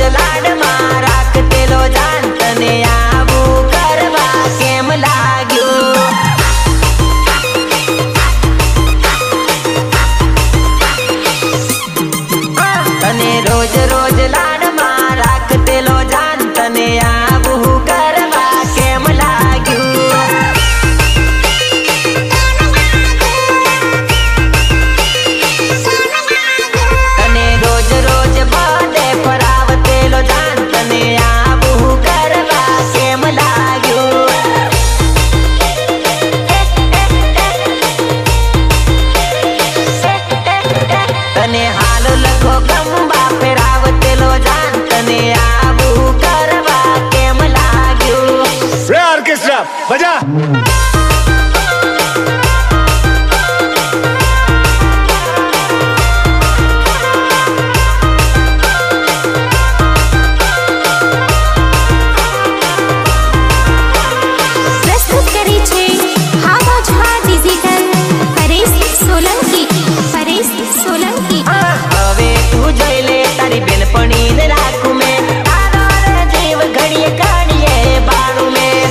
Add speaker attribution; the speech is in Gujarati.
Speaker 1: the light. તને હાલ લખો ગંબા ફેરાવતેલો જાન આવું કરવા કેમ લાગ્યું?
Speaker 2: રે ઓર્કેસ્ટ્રા બજા.